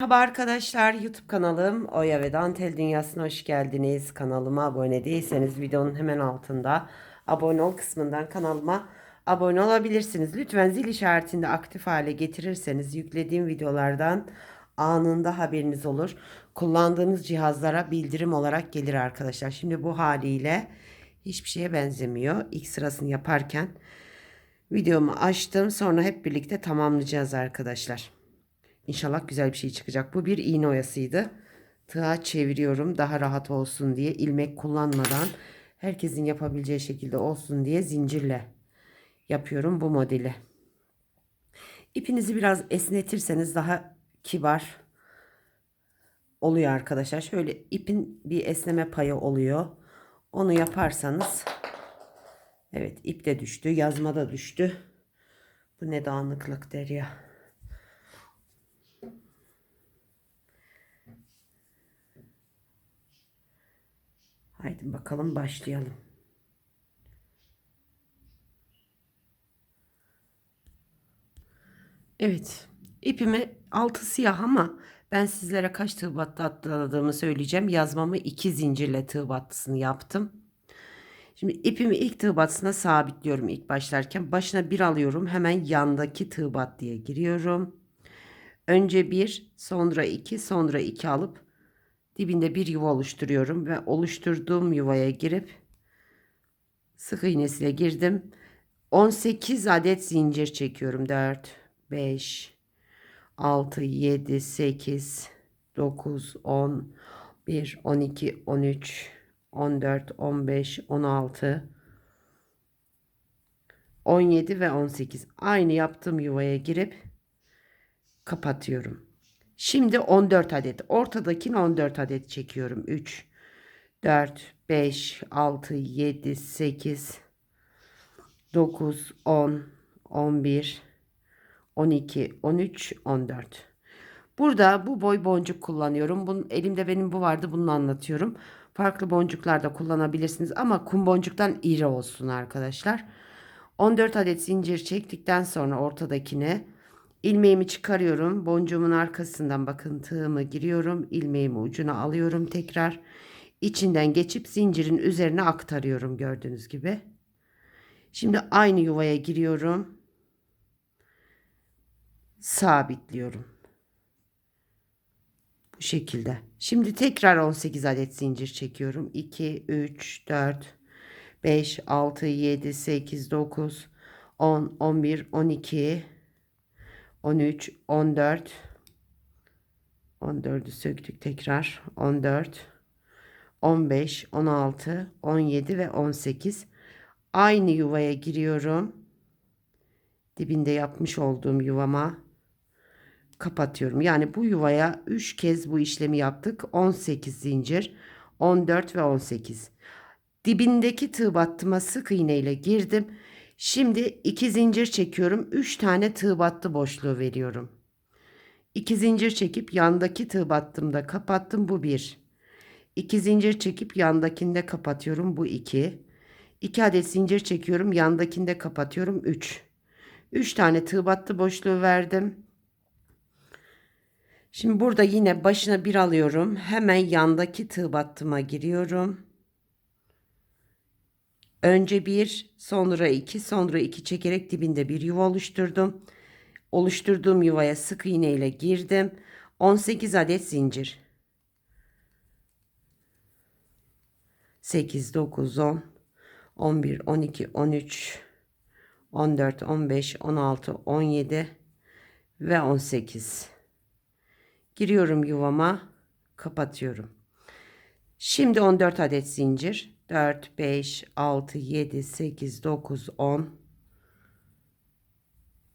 Merhaba arkadaşlar YouTube kanalım Oya ve Dantel Dünyası'na hoş geldiniz. Kanalıma abone değilseniz videonun hemen altında abone ol kısmından kanalıma abone olabilirsiniz. Lütfen zil işaretini aktif hale getirirseniz yüklediğim videolardan anında haberiniz olur. Kullandığınız cihazlara bildirim olarak gelir arkadaşlar. Şimdi bu haliyle hiçbir şeye benzemiyor. İlk sırasını yaparken videomu açtım. Sonra hep birlikte tamamlayacağız arkadaşlar. İnşallah güzel bir şey çıkacak. Bu bir iğne oyasıydı. Tığa çeviriyorum daha rahat olsun diye ilmek kullanmadan herkesin yapabileceği şekilde olsun diye zincirle yapıyorum bu modeli. İpinizi biraz esnetirseniz daha kibar oluyor arkadaşlar. Şöyle ipin bir esneme payı oluyor. Onu yaparsanız evet ip de düştü, yazma da düştü. Bu ne dağınıklık der ya. Haydi bakalım başlayalım. Evet. ipimi altı siyah ama ben sizlere kaç tığ battı atladığımı söyleyeceğim. Yazmamı iki zincirle tığ battısını yaptım. Şimdi ipimi ilk tığ battısına sabitliyorum ilk başlarken. Başına bir alıyorum. Hemen yandaki tığ battıya giriyorum. Önce bir, sonra iki, sonra iki alıp dibinde bir yuva oluşturuyorum ve oluşturduğum yuvaya girip sık iğnesiyle girdim. 18 adet zincir çekiyorum. 4, 5, 6, 7, 8, 9, 10, 1, 12, 13, 14, 15, 16, 17 ve 18. Aynı yaptığım yuvaya girip kapatıyorum. Şimdi 14 adet. Ortadakini 14 adet çekiyorum. 3, 4, 5, 6, 7, 8, 9, 10, 11, 12, 13, 14. Burada bu boy boncuk kullanıyorum. Bunun, elimde benim bu vardı. Bunu anlatıyorum. Farklı boncuklar da kullanabilirsiniz. Ama kum boncuktan iri olsun arkadaşlar. 14 adet zincir çektikten sonra ortadakine ilmeğimi çıkarıyorum. Boncuğumun arkasından bakın tığımı giriyorum. ilmeğimi ucuna alıyorum tekrar. İçinden geçip zincirin üzerine aktarıyorum gördüğünüz gibi. Şimdi aynı yuvaya giriyorum. Sabitliyorum. Bu şekilde. Şimdi tekrar 18 adet zincir çekiyorum. 2, 3, 4, 5, 6, 7, 8, 9, 10, 11, 12, 13, 14, 14'ü söktük tekrar. 14, 15, 16, 17 ve 18. Aynı yuvaya giriyorum. Dibinde yapmış olduğum yuvama kapatıyorum. Yani bu yuvaya 3 kez bu işlemi yaptık. 18 zincir, 14 ve 18. Dibindeki tığ battıma sık iğne ile girdim. Şimdi 2 zincir çekiyorum. 3 tane tığ battı boşluğu veriyorum. 2 zincir çekip yandaki tığ battımda kapattım. Bu 1. 2 zincir çekip yandakinde kapatıyorum. Bu 2. 2 adet zincir çekiyorum. Yandakinde kapatıyorum. 3. 3 tane tığ battı boşluğu verdim. Şimdi burada yine başına bir alıyorum. Hemen yandaki tığ battıma giriyorum. Önce bir, sonra iki, sonra iki çekerek dibinde bir yuva oluşturdum. Oluşturduğum yuvaya sık iğne ile girdim. 18 adet zincir. 8, 9, 10, 11, 12, 13, 14, 15, 16, 17 ve 18. Giriyorum yuvama, kapatıyorum. Şimdi 14 adet zincir. 4, 5, 6, 7, 8, 9, 10,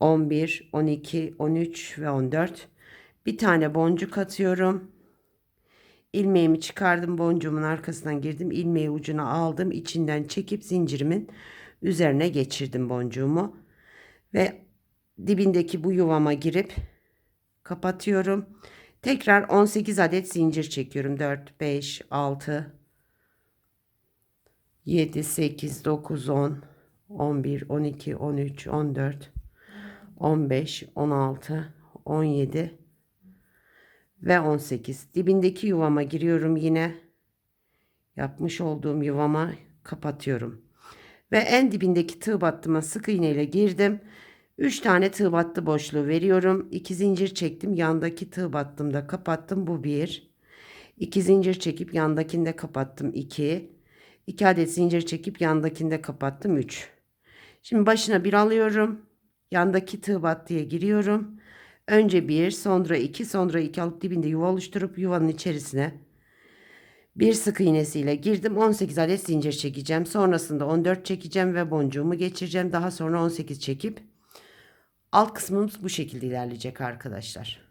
11, 12, 13 ve 14. Bir tane boncuk atıyorum. İlmeğimi çıkardım. Boncuğumun arkasından girdim. ilmeği ucuna aldım. içinden çekip zincirimin üzerine geçirdim boncuğumu. Ve dibindeki bu yuvama girip kapatıyorum. Tekrar 18 adet zincir çekiyorum. 4, 5, 6, 7, 8, 9, 10, 11, 12, 13, 14, 15, 16, 17 ve 18. Dibindeki yuvama giriyorum yine. Yapmış olduğum yuvama kapatıyorum. Ve en dibindeki tığ battıma sık iğne ile girdim. 3 tane tığ battı boşluğu veriyorum. 2 zincir çektim. Yandaki tığ battımda kapattım. Bu 1. 2 zincir çekip yandakinde kapattım. 2. 2 adet zincir çekip yandakinde kapattım. 3. Şimdi başına bir alıyorum. Yandaki tığ battıya giriyorum. Önce 1, sonra 2, sonra 2 alıp dibinde yuva oluşturup yuvanın içerisine bir sık iğnesiyle girdim. 18 adet zincir çekeceğim. Sonrasında 14 çekeceğim ve boncuğumu geçireceğim. Daha sonra 18 çekip alt kısmımız bu şekilde ilerleyecek arkadaşlar.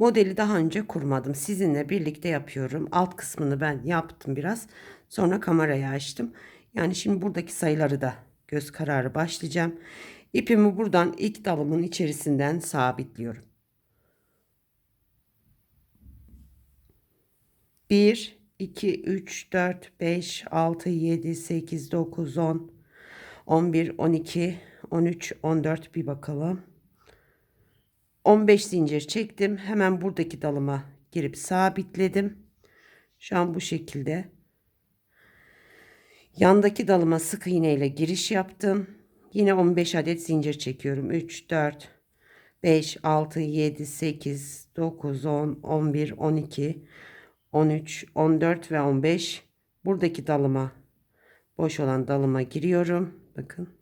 Modeli daha önce kurmadım. Sizinle birlikte yapıyorum. Alt kısmını ben yaptım biraz. Sonra kamerayı açtım. Yani şimdi buradaki sayıları da göz kararı başlayacağım. İpimi buradan ilk dalımın içerisinden sabitliyorum. 1, 2, 3, 4, 5, 6, 7, 8, 9, 10, 11, 12, 13, 14 bir bakalım. 15 zincir çektim. Hemen buradaki dalıma girip sabitledim. Şu an bu şekilde. Yandaki dalıma sık iğne ile giriş yaptım. Yine 15 adet zincir çekiyorum. 3, 4, 5, 6, 7, 8, 9, 10, 11, 12, 13, 14 ve 15. Buradaki dalıma boş olan dalıma giriyorum. Bakın.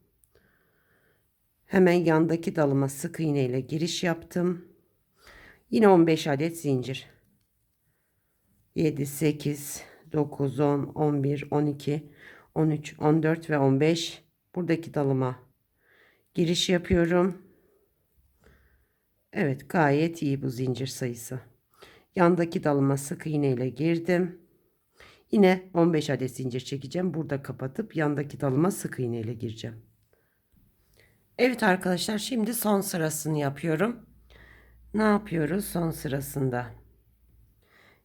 Hemen yandaki dalıma sık iğne ile giriş yaptım. Yine 15 adet zincir. 7, 8, 9, 10, 11, 12, 13, 14 ve 15. Buradaki dalıma giriş yapıyorum. Evet gayet iyi bu zincir sayısı. Yandaki dalıma sık iğne ile girdim. Yine 15 adet zincir çekeceğim. Burada kapatıp yandaki dalıma sık iğne ile gireceğim. Evet arkadaşlar şimdi son sırasını yapıyorum. Ne yapıyoruz son sırasında?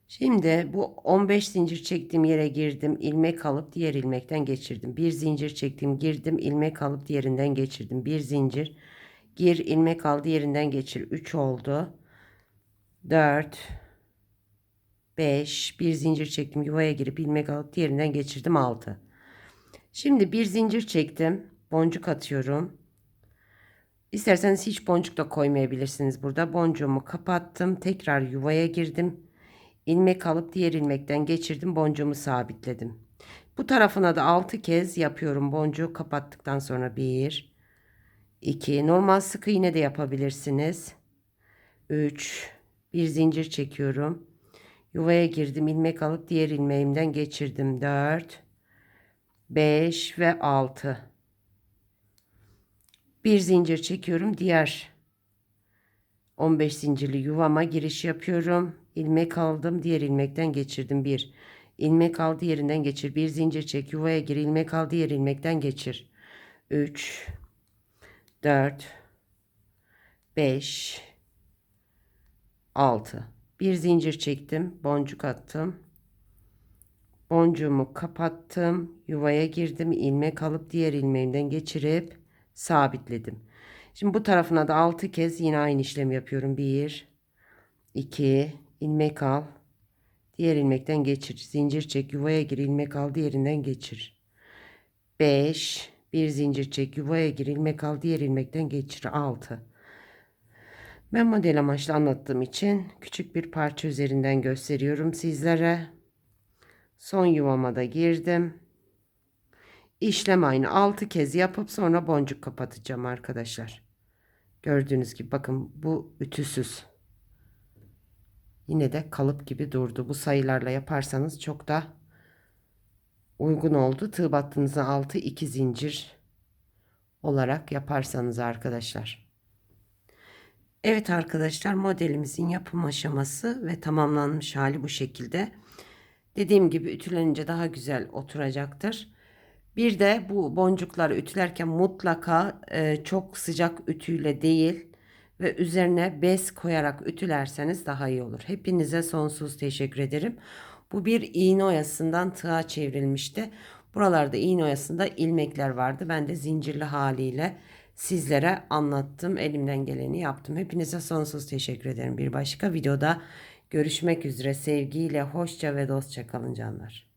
Şimdi bu 15 zincir çektiğim yere girdim. ilmek alıp diğer ilmekten geçirdim. Bir zincir çektim girdim. ilmek alıp diğerinden geçirdim. Bir zincir gir ilmek al diğerinden geçir. 3 oldu. 4 5 bir zincir çektim yuvaya girip ilmek alıp diğerinden geçirdim 6. Şimdi bir zincir çektim. Boncuk atıyorum. İsterseniz hiç boncuk da koymayabilirsiniz burada. Boncuğumu kapattım. Tekrar yuvaya girdim. İlmek alıp diğer ilmekten geçirdim. Boncuğumu sabitledim. Bu tarafına da 6 kez yapıyorum. Boncuğu kapattıktan sonra 1 2 normal sık iğne de yapabilirsiniz. 3 bir zincir çekiyorum. Yuvaya girdim. ilmek alıp diğer ilmeğimden geçirdim. 4 5 ve 6 bir zincir çekiyorum. Diğer 15 zincirli yuvama giriş yapıyorum. ilmek aldım. Diğer ilmekten geçirdim. 1 ilmek al diğerinden geçir. Bir zincir çek. Yuvaya gir. ilmek al diğer ilmekten geçir. 3 4 5 6 bir zincir çektim. Boncuk attım. Boncuğumu kapattım. Yuvaya girdim. ilmek alıp diğer ilmeğimden geçirip sabitledim. Şimdi bu tarafına da 6 kez yine aynı işlemi yapıyorum. 1 2 ilmek al. Diğer ilmekten geçir. Zincir çek. Yuvaya gir. ilmek al. Diğerinden geçir. 5 bir zincir çek. Yuvaya gir. ilmek al. Diğer ilmekten geçir. 6 ben model amaçlı anlattığım için küçük bir parça üzerinden gösteriyorum sizlere. Son yuvama da girdim. İşlem aynı 6 kez yapıp sonra boncuk kapatacağım arkadaşlar. Gördüğünüz gibi bakın bu ütüsüz. Yine de kalıp gibi durdu. Bu sayılarla yaparsanız çok da uygun oldu. Tığ battığınızı 6 2 zincir olarak yaparsanız arkadaşlar. Evet arkadaşlar modelimizin yapım aşaması ve tamamlanmış hali bu şekilde. Dediğim gibi ütülenince daha güzel oturacaktır. Bir de bu boncukları ütülerken mutlaka e, çok sıcak ütüyle değil ve üzerine bez koyarak ütülerseniz daha iyi olur. Hepinize sonsuz teşekkür ederim. Bu bir iğne oyasından tığa çevrilmişti. Buralarda iğne oyasında ilmekler vardı. Ben de zincirli haliyle sizlere anlattım. Elimden geleni yaptım. Hepinize sonsuz teşekkür ederim. Bir başka videoda görüşmek üzere. Sevgiyle, hoşça ve dostça kalın canlar.